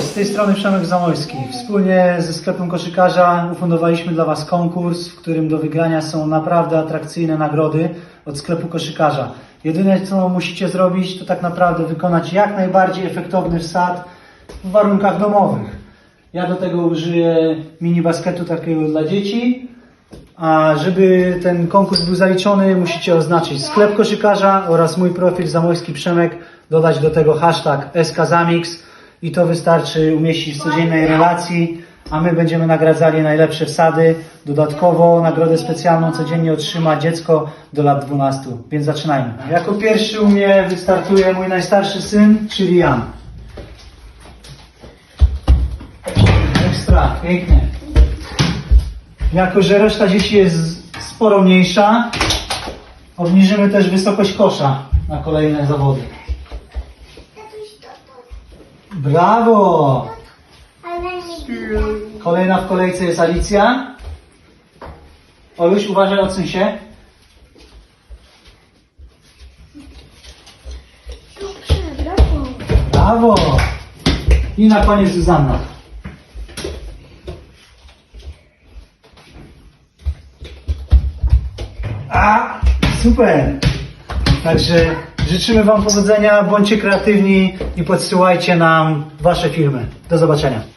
z tej strony Przemek Zamojski. Wspólnie ze sklepem koszykarza ufundowaliśmy dla Was konkurs, w którym do wygrania są naprawdę atrakcyjne nagrody od sklepu koszykarza. Jedyne co musicie zrobić to tak naprawdę wykonać jak najbardziej efektowny wsad w warunkach domowych. Ja do tego użyję mini basketu takiego dla dzieci. A żeby ten konkurs był zaliczony, musicie oznaczyć sklep koszykarza oraz mój profil Zamojski Przemek, dodać do tego hashtag SKZamix i to wystarczy umieścić w codziennej relacji, a my będziemy nagradzali najlepsze wsady. Dodatkowo nagrodę specjalną codziennie otrzyma dziecko do lat 12, więc zaczynajmy. Jako pierwszy u mnie wystartuje mój najstarszy syn, czyli Jan. Ekstra, pięknie. Jako, że reszta dzieci jest sporo mniejsza, obniżymy też wysokość kosza na kolejne zawody. Brawo! Kolejna w kolejce jest Alicja. Oluś, uważaj, odsuń się. Brawo. Brawo! I na koniec Zuzanna. A, super! Także życzymy Wam powodzenia, bądźcie kreatywni i podsyłajcie nam Wasze filmy. Do zobaczenia.